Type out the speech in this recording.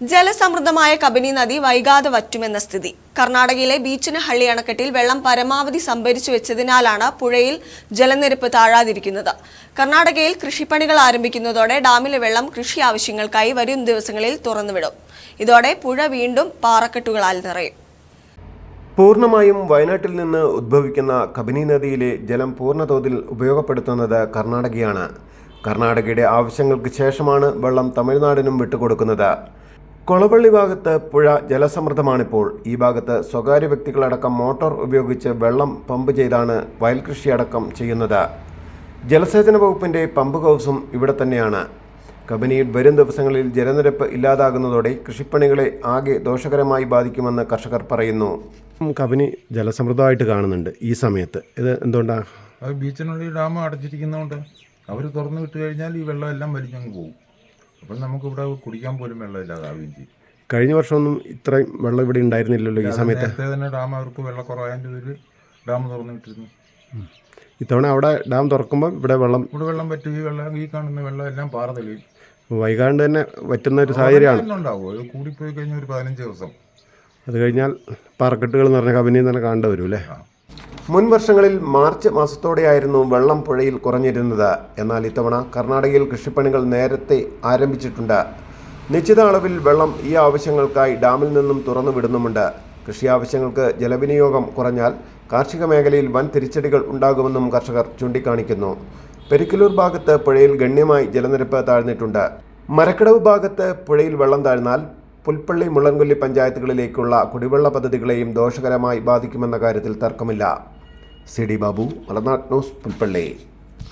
ജലസമൃദ്ധമായ കബനി നദി വൈകാതെ വറ്റുമെന്ന സ്ഥിതി. കർണാടകയിലെ ബീച്ചിനഹള്ളി അണക്കെട്ടിൽ വെള്ളം പരമാവധി സംഭരിച്ചു വെച്ചതിനാലാണ് പുഴയിൽ ജലനിരപ്പ് താഴാതിരിക്കുന്നത്. കർണാടകയിൽ കൃഷിപ്പണികൾ ആരംഭിക്കുന്നതോടെ ഡാമിലെ വെള്ളം കൃഷി ആവശ്യങ്ങൾക്കായി വരും ദിവസങ്ങളിൽ തുറന്നുവിടും. ഇതോടെ പുഴ വീണ്ടും പാറക്കെട്ടുകളാൽ നിറയും. പൂർണമായും വയനാട്ടിൽ നിന്ന് ഉദ്ഭവിക്കുന്ന കബനി നദിയിലെ ജലം പൂർണതോതിൽ ഉപയോഗപ്പെടുത്തുന്നത് കർണാടകയാണ്. കർണാടകയുടെ ആവശ്യങ്ങൾക്ക് ശേഷമാണ് വെള്ളം തമിഴ്നാടിനും വിട്ടുകൊടുക്കുന്നത്. കൊളവള്ളി ഭാഗത്ത് പുഴ ജലസമൃദ്ധമാണിപ്പോൾ. ഈ ഭാഗത്ത് സ്വകാര്യ വ്യക്തികളടക്കം മോട്ടോർ ഉപയോഗിച്ച് വെള്ളം പമ്പ് ചെയ്താണ് വയൽ കൃഷിയടക്കം ചെയ്യുന്നത്. ജലസേചന വകുപ്പിന്റെ പമ്പ് ഹൗസും ഇവിടെ തന്നെയാണ്. കബനിയിൽ വരും ദിവസങ്ങളിൽ ജലനിരപ്പ് ഇല്ലാതാകുന്നതോടെ കൃഷിപ്പണികളെ ആകെ ദോഷകരമായി ബാധിക്കുമെന്ന് കർഷകർ പറയുന്നു. കബനി ജലസമൃദ്ധമായിട്ട് കാണുന്നുണ്ട് ഈ സമയത്ത്. ഇത് എന്തുകൊണ്ടാണ് ബീച്ചിനുള്ളിൽ ഡാം അടച്ചിരിക്കുന്നതുകൊണ്ട് അവർ തുറന്നു വിട്ട് കഴിഞ്ഞാൽ ഈ വെള്ളം എല്ലാം വലിഞ്ഞങ്ങ് പോകും. അപ്പോൾ നമുക്കിവിടെ കുടിക്കാൻ പോലും വെള്ളം ഇല്ലാതാവുകയും ചെയ്യും കഴിഞ്ഞ വർഷമൊന്നും ഇത്രയും വെള്ളം ഇവിടെ ഉണ്ടായിരുന്നില്ലല്ലോ ഈ സമയത്ത്. നേരത്തെ തന്നെ ഡാം അവർക്ക് വെള്ളക്കുറവായതിന്റെ ഒരു ഡാം തുറന്നു വിട്ടിരുന്നു. ഇത്തവണ അവിടെ ഡാം തുറക്കുമ്പോൾ ഇവിടെ വെള്ളം ഇവിടെ വെള്ളം പറ്റും. ഈ വെള്ളം ഈ കാണുന്ന വെള്ളം എല്ലാം പാറ തെളിയും വൈകാണ്ട് തന്നെ പറ്റുന്ന ഒരു സാഹചര്യമാണ്. ഉണ്ടാവുമോ? കൂടിപ്പോയി കഴിഞ്ഞ ഒരു പതിനഞ്ച് ദിവസം. അത് കഴിഞ്ഞാൽ പാറക്കെട്ടുകൾ എന്ന് പറഞ്ഞ കബനിയിൽ തന്നെ കാണേണ്ടി വരും അല്ലേ മുൻ വർഷങ്ങളിൽ മാർച്ച് മാസത്തോടെയായിരുന്നു വെള്ളം പുഴയിൽ കുറഞ്ഞിരുന്നത്. എന്നാൽ ഇത്തവണ കർണാടകയിൽ കൃഷിപ്പണികൾ നേരത്തെ ആരംഭിച്ചിട്ടുണ്ട്. നിശ്ചിത അളവിൽ വെള്ളം ഈ ആവശ്യങ്ങൾക്കായി ഡാമിൽ നിന്നും തുറന്നു വിടുന്നുമുണ്ട്. കൃഷി ആവശ്യങ്ങൾക്ക് ജലവിനിയോഗം കുറഞ്ഞാൽ കാർഷിക മേഖലയിൽ വൻ തിരിച്ചടികൾ ഉണ്ടാകുമെന്നും കർഷകർ ചൂണ്ടിക്കാണിക്കുന്നു. പെരിക്കലൂർ ഭാഗത്ത് പുഴയിൽ ഗണ്യമായി ജലനിരപ്പ് താഴ്ന്നിട്ടുണ്ട്. മരക്കടവ് ഭാഗത്ത് പുഴയിൽ വെള്ളം താഴ്ന്നാൽ പുൽപ്പള്ളി മുള്ളൻകൊല്ലി പഞ്ചായത്തുകളിലേക്കുള്ള കുടിവെള്ള പദ്ധതികളെയും ദോഷകരമായി ബാധിക്കുമെന്ന കാര്യത്തിൽ തർക്കമില്ല. C D Babu Malanad news Pulpally.